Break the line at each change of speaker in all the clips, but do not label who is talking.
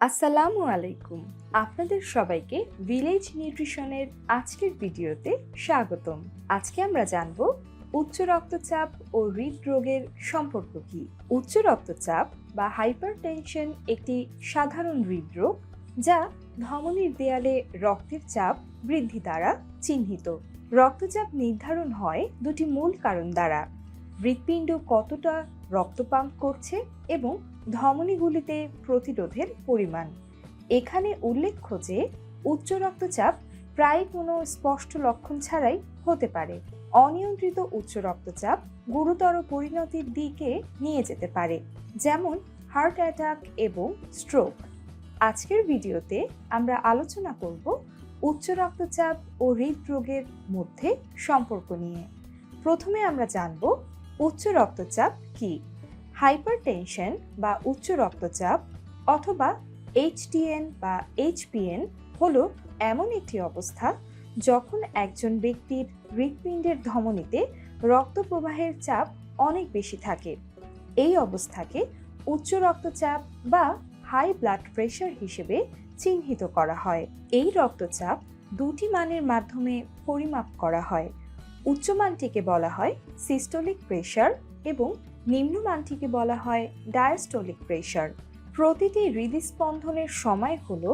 আসসালামু আলাইকুম। আপনাদের সবাইকে ভিলেজ নিউট্রিশনের আজকের ভিডিওতে স্বাগতম। আজকে আমরা জানব উচ্চ রক্তচাপ ও হৃদরোগের সম্পর্ক কি। উচ্চ রক্তচাপ বা হাইপারটেনশন একটি সাধারণ হৃদরোগ যা ধমনীর দেয়ালে রক্তের চাপ বৃদ্ধি দ্বারা চিহ্নিত। রক্তচাপ নির্ধারণ হয় দুটি মূল কারণ দ্বারা। হৃৎপিণ্ড কতটা রক্ত পাম্প করছে এবং ধমনীগুলিতে প্রতিরোধের পরিমাণ। এখানে উল্লেখ্য যে, উচ্চ রক্তচাপ প্রায় কোনো স্পষ্ট লক্ষণ ছাড়াই হতে পারে। অনিয়ন্ত্রিত উচ্চ রক্তচাপ গুরুতর পরিণতির দিকে নিয়ে যেতে পারে, যেমন হার্ট অ্যাটাক এবং স্ট্রোক। আজকের ভিডিওতে আমরা আলোচনা করব উচ্চ রক্তচাপ ও হৃদরোগের মধ্যে সম্পর্ক নিয়ে। প্রথমে আমরা জানব, উচ্চ রক্তচাপ কী? হাইপারটেনশন বা উচ্চ রক্তচাপ অথবা এইচটিএন বা এইচপিএন হলো এমন একটি অবস্থা যখন একজন ব্যক্তির হৃৎপিণ্ডের ধমনীতে রক্ত প্রবাহের চাপ অনেক বেশি থাকে। এই অবস্থাকে উচ্চ রক্তচাপ বা হাই ব্লাড প্রেশার হিসেবে চিহ্নিত করা হয়। এই রক্তচাপ দুটি মানের মাধ্যমে পরিমাপ করা হয়। উচ্চ মানটিকে বলা হয় সিস্টোলিক প্রেশার এবং নিম্নমানটিকে বলা হয় ডায়াস্টোলিক প্রেশার প্রতিটি হৃদস্পন্দনের সময় হল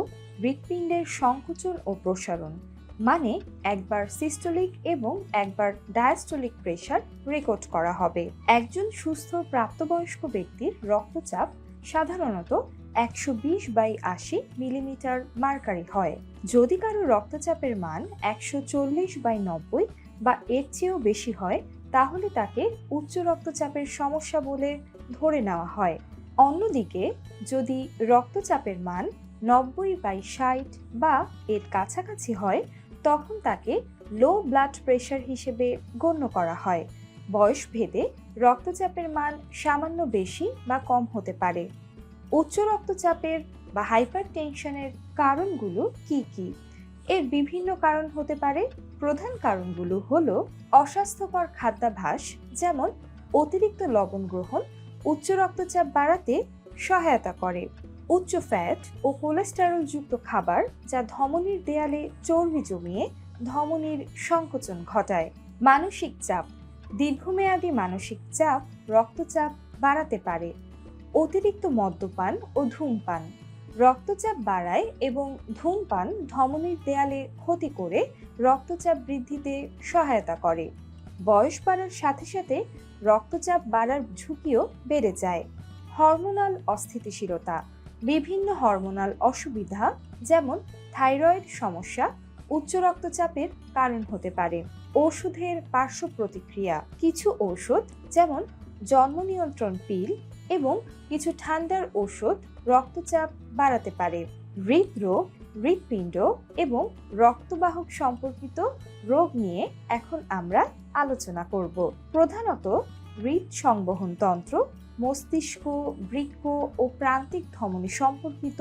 হৃৎপিণ্ডের সংকুচন ও প্রসারণ মানে একবার সিস্টোলিক এবং একবার ডায়াস্টোলিক প্রেশার রেকর্ড করা হবে। একজন সুস্থ প্রাপ্তবয়স্ক ব্যক্তির রক্তচাপ সাধারণত একশো বিশ বাই আশি মিলিমিটার মার্কারি হয়। যদি কারও রক্তচাপের মান একশো চল্লিশ বাই নব্বই বা এর চেয়েও বেশি হয় তাহলে তাকে উচ্চ রক্তচাপের সমস্যা বলে ধরে নেওয়া হয়। অন্যদিকে, যদি রক্তচাপের মান নব্বই বাই ষাট বা এর কাছাকাছি হয়, তখন তাকে লো ব্লাড প্রেশার হিসেবে গণ্য করা হয়। বয়স ভেদে রক্তচাপের মান সামান্য বেশি বা কম হতে পারে। উচ্চ রক্তচাপের বা হাইপার টেনশনের কারণগুলো কি কি? এর বিভিন্ন কারণ হতে পারে। প্রধান কারণগুলো হলো অস্বাস্থ্যকর খাদ্যাভ্যাস, যেমন অতিরিক্ত লবণ গ্রহণ, উচ্চ রক্তচাপ বাড়াতে সহায়তা করে, উচ্চ ফ্যাট ও কোলেস্টেরলযুক্ত খাবার যা ধমনীর দেয়ালে চর্বি জমিয়ে ধমনীর সংকোচন ঘটায়। মানসিক চাপ, দীর্ঘমেয়াদী মানসিক চাপ রক্তচাপ বাড়াতে পারে। অতিরিক্ত মদ্যপান ও ধূমপান। রক্তচাপ বাড়ায় এবং ধূমপান ধমনীর দেয়ালে ক্ষতি করে রক্তচাপ বৃদ্ধিতে সহায়তা করে। বয়স বাড়ার সাথে সাথে রক্তচাপ বাড়ার ঝুঁকিও বেড়ে যায়। হরমোনাল অস্থিতিশীলতা, বিভিন্ন হরমোনাল অসুবিধা যেমন থাইরয়েড সমস্যা, উচ্চ রক্তচাপের কারণ হতে পারে। ওষুধের পার্শ্ব প্রতিক্রিয়া, কিছু ঔষধ যেমন জন্ম নিয়ন্ত্রণ পিল এবং কিছু ঠান্ডার ওষুধ রক্তচাপ বাড়াতে পারে। হৃদরোগ, হৃৎপিণ্ড এবং রক্তবাহক সম্পর্কিত রোগ নিয়ে এখন আমরা আলোচনা করব। প্রধানত হৃদ সংবহন তন্ত্র, মস্তিষ্ক, বৃক্ক ও প্রান্তিক ধমনী সম্পর্কিত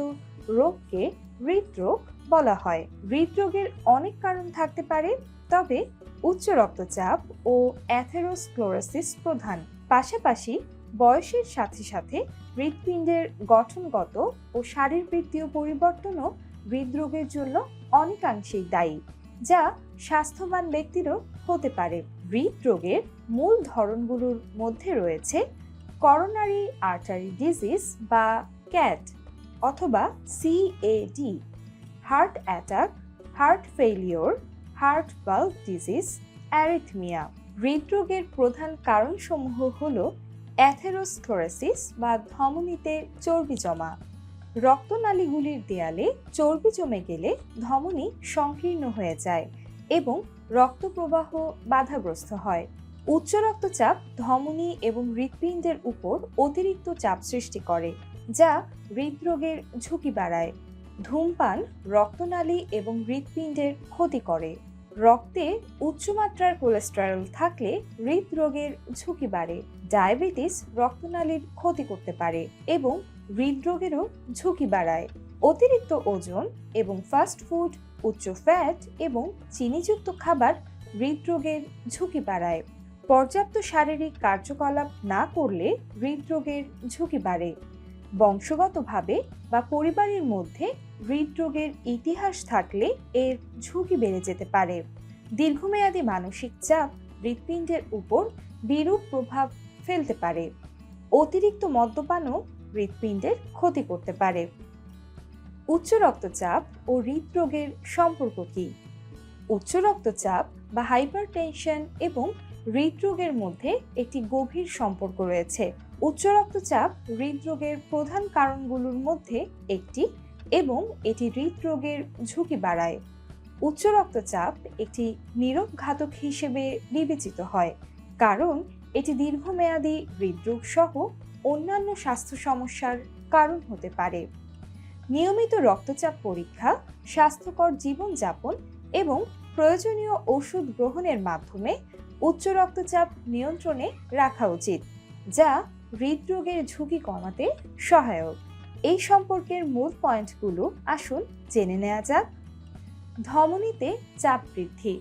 রোগকে হৃদরোগ বলা হয়। হৃদরোগের অনেক কারণ থাকতে পারে, তবে উচ্চ রক্তচাপ ও অ্যাথেরোস্ক্লোরোসিস প্রধান। পাশাপাশি বয়সের সাথে সাথে হৃৎপিণ্ডের গঠনগত ও শারীরবৃত্তীয় পরিবর্তনও হৃদরোগের জন্য অনেকাংশেই দায়ী, যা স্বাস্থ্যবান ব্যক্তিরও হতে পারে। হৃদরোগের মূল ধরনগুলোর মধ্যে রয়েছে করোনারি আর্টারি ডিজিজ বা ক্যাট অথবা CAD heart attack heart failure heart bulb disease arrhythmia হৃদরোগের প্রধান কারণসমূহ হল অ্যাথেরোস্ক্লোরোসিস বা ধমনীতে চর্বি জমা। রক্তনালীগুলির দেয়ালে চর্বি জমে গেলে ধমনী সংকীর্ণ হয়ে যায় এবং রক্তপ্রবাহ বাধাগ্রস্ত হয়। উচ্চ রক্তচাপ ধমনী এবং হৃৎপিণ্ডের উপর অতিরিক্ত চাপ সৃষ্টি করে, যা হৃদরোগের ঝুঁকি বাড়ায়। ধূমপান রক্তনালী এবং হৃৎপিণ্ডের ক্ষতি করে। রক্তে উচ্চমাত্রার কোলেস্টেরল থাকলে হৃদরোগের ঝুঁকি বাড়ে। ডায়াবেটিস রক্তনালীর ক্ষতি করতে পারে এবং হৃদরোগেরও ঝুঁকি বাড়ায়। অতিরিক্ত ওজন এবং ফাস্ট ফুড, উচ্চ ফ্যাট এবং চিনিযুক্ত খাবার হৃদরোগের ঝুঁকি বাড়ায়। পর্যাপ্ত শারীরিক কার্যকলাপ না করলে হৃদরোগের ঝুঁকি বাড়ে। বংশগতভাবে বা পরিবারের মধ্যে হৃদরোগের ইতিহাস থাকলে এর ঝুঁকি বেড়ে যেতে পারে। দীর্ঘমেয়াদী মানসিক চাপ হৃৎপিণ্ডের উপর বিরূপ প্রভাব ফেলতে পারে। অতিরিক্ত মদ্যপানও হৃৎপিণ্ডের ক্ষতি করতে পারে। উচ্চ রক্তচাপ ও হৃদরোগের সম্পর্ক কি? উচ্চ রক্তচাপ বা হাইপারটেনশন এবং হৃদরোগের মধ্যে একটি গভীর সম্পর্ক রয়েছে। উচ্চ রক্তচাপ হৃদরোগের প্রধান কারণগুলোর মধ্যে একটি এবং এটি হৃদরোগের ঝুঁকি বাড়ায়। উচ্চ রক্তচাপ একটি নীরব ঘাতক হিসেবে বিবেচিত হয়, কারণ এটি দীর্ঘমেয়াদী হৃদরোগ সহ অন্যান্য স্বাস্থ্য সমস্যার কারণ হতে পারে। নিয়মিত রক্তচাপ পরীক্ষা, স্বাস্থ্যকর জীবনযাপন এবং প্রয়োজনীয় ওষুধ গ্রহণের মাধ্যমে উচ্চ রক্তচাপ নিয়ন্ত্রণে রাখা উচিত, যা হৃদরোগের ঝুঁকি কমাতে সহায়ক। এই সম্পর্কের মূল পয়েন্টগুলো আসুন জেনে নেওয়া যাক। ধমনীতে চাপ বৃদ্ধি।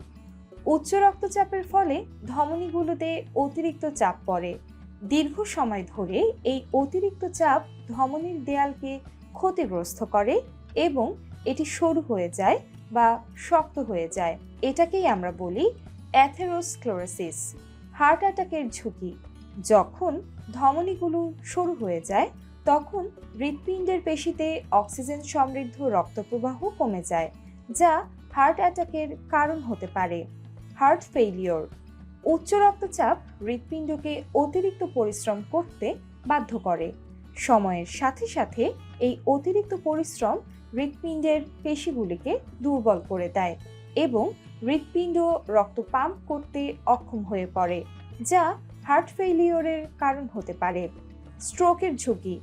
উচ্চ রক্তচাপের ফলে ধমনীগুলোতে অতিরিক্ত চাপ পড়ে। দীর্ঘ সময় ধরে এই অতিরিক্ত চাপ ধমনীর দেয়ালকে ক্ষতিগ্রস্ত করে এবং এটি সরু হয়ে যায় বা শক্ত হয়ে যায়। এটাকেই আমরা বলি অ্যাথেরোস্ক্লোরোসিস, হার্ট অ্যাটাকের ঝুঁকি। যখন ধমনীগুলো সরু হয়ে যায়, তখন হৃৎপিণ্ডের পেশিতে অক্সিজেন সমৃদ্ধ রক্তপ্রবাহ কমে যায়, যা হার্ট অ্যাটাকের কারণ হতে পারে। হার্ট ফেইলিওর উচ্চ রক্তচাপ হৃৎপিণ্ডকে অতিরিক্ত পরিশ্রম করতে বাধ্য করে। সময়ের সাথে সাথে এই অতিরিক্ত পরিশ্রম হৃৎপিণ্ডের পেশিগুলিকে দুর্বল করে দেয় এবং হৃৎপিণ্ড রক্ত পাম্প করতে অক্ষম হয়ে পড়ে, যা হার্ট ফেইলিওরের কারণ হতে পারে। স্ট্রোকের ঝুঁকি,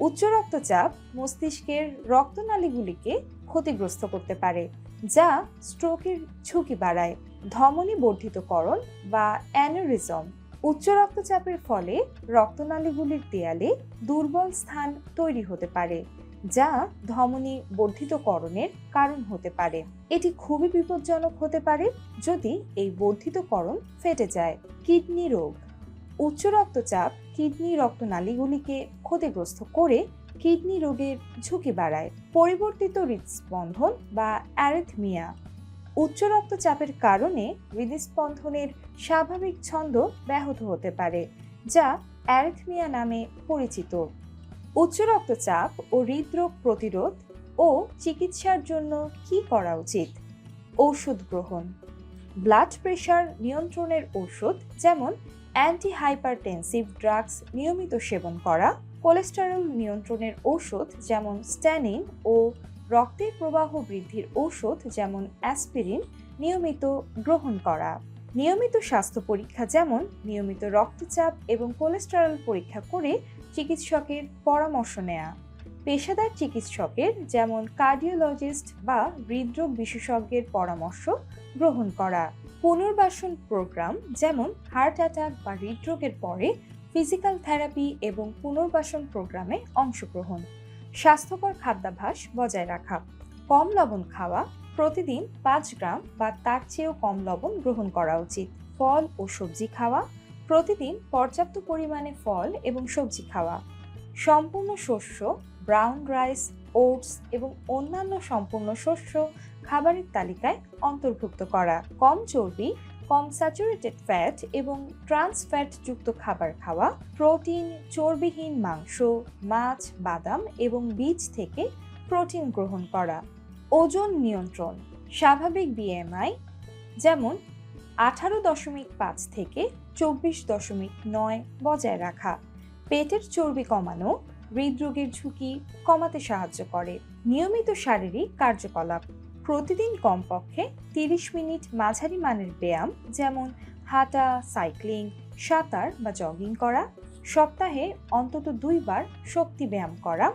উচ্চ রক্তচাপ মস্তিষ্কের রক্তনালীগুলিকে ক্ষতিগ্রস্ত করতে পারে, যা স্ট্রোকের ঝুঁকি বাড়ায়। ধমনী বর্ধিতকরণ বা অ্যানোরিজম উচ্চ রক্তচাপের ফলে রক্তনালীগুলির দেয়ালে দুর্বল স্থান তৈরি হতে পারে, যা ধমনী বর্ধিতকরণের কারণ হতে পারে। এটি খুবই বিপজ্জনক হতে পারে যদি এই বর্ধিতকরণ ফেটে যায়। কিডনি রোগ উচ্চ রক্তচাপ কিডনি রক্তনালীগুলিকে ক্ষতিগ্রস্ত করে কিডনি রোগের ঝুঁকি বাড়ায়। পরিবর্তিত হৃদস্পন্দন বা অ্যারিথমিয়া। উচ্চ রক্তচাপের কারণে হৃদস্পন্দনের স্বাভাবিক ছন্দ ব্যাহত হতে পারে, যা অ্যারেথমিয়া নামে পরিচিত। উচ্চ রক্তচাপ ও হৃদরোগ প্রতিরোধ ও চিকিৎসার জন্য কি করা উচিত? ঔষধ গ্রহণ। ব্লাড প্রেশার নিয়ন্ত্রণের ওষুধ যেমন অ্যান্টি হাইপারটেনসিভ ড্রাগস নিয়মিত সেবন করা কোলেস্টেরল নিয়ন্ত্রণের ঔষধ যেমন স্ট্যানিন ও রক্তের প্রবাহ বৃদ্ধির ঔষধ যেমন অ্যাসপিরিন নিয়মিত গ্রহণ করা। নিয়মিত স্বাস্থ্য পরীক্ষা যেমন নিয়মিত রক্তচাপ এবং কোলেস্টেরল পরীক্ষা করে চিকিৎসকের পরামর্শ নেওয়া পেশাদার চিকিৎসকের যেমন কার্ডিওলজিস্ট বা হৃদরোগ বিশেষজ্ঞের পরামর্শ গ্রহণ করা। পুনর্বাসন প্রোগ্রাম যেমন হার্ট অ্যাটাক বা হৃদরোগের পরে ফিজিক্যাল থেরাপি এবং পুনর্বাসন প্রোগ্রামে অংশগ্রহণ, স্বাস্থ্যকর খাদ্যাভ্যাস বজায় রাখা, কম লবণ খাওয়া, প্রতিদিন পাঁচ গ্রাম বা তার চেয়েও কম লবণ গ্রহণ করা উচিত। ফল ও সবজি খাওয়া, প্রতিদিন পর্যাপ্ত পরিমাণে ফল এবং সবজি খাওয়া। সম্পূর্ণ শস্য, ব্রাউন রাইস, ওটস এবং অন্যান্য সম্পূর্ণ শস্য খাবারের তালিকায় অন্তর্ভুক্ত করা। কম চর্বি কম স্যাচুরেটেড ফ্যাট এবং ট্রান্স ফ্যাট যুক্ত খাবার খাওয়া, প্রোটিন, চর্বিহীন মাংস, মাছ, বাদাম এবং বীজ থেকে প্রোটিন গ্রহণ করা। ওজন নিয়ন্ত্রণ, স্বাভাবিক বিএমআই যেমন আঠারো দশমিক পাঁচ থেকে চব্বিশ দশমিক নয় বজায় রাখা। পেটের চর্বি কমানো, হৃদরোগের ঝুঁকি কমাতে সাহায্য করে। নিয়মিত শারীরিক কার্যকলাপ। প্রতিদিন কমপক্ষে তিরিশ মিনিট মাঝারি মানের ব্যায়াম, যেমন হাঁটা, সাইক্লিং, সাঁতার বা জগিং করা, সপ্তাহে অন্তত দুইবার শক্তি ব্যায়াম করা,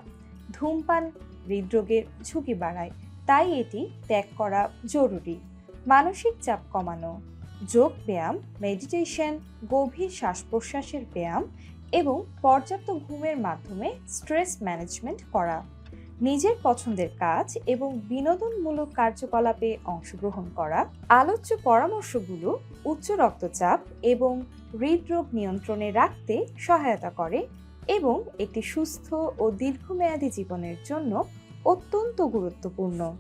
ধূমপান, হৃদরোগের ঝুঁকি বাড়ায়। তাই এটি ত্যাগ করা জরুরি। মানসিক চাপ কমানো, যোগ ব্যায়াম, মেডিটেশন, গভীর শ্বাস প্রশ্বাসের ব্যায়াম এবং পর্যাপ্ত ঘুমের মাধ্যমে স্ট্রেস ম্যানেজমেন্ট করা। নিজের পছন্দের কাজ এবং বিনোদনমূলক কার্যকলাপে অংশগ্রহণ করা, আলোচ্য পরামর্শগুলো উচ্চ রক্তচাপ এবং হৃদরোগ নিয়ন্ত্রণে রাখতে সহায়তা করে এবং একটি সুস্থ ও দীর্ঘমেয়াদী জীবনের জন্য অত্যন্ত গুরুত্বপূর্ণ।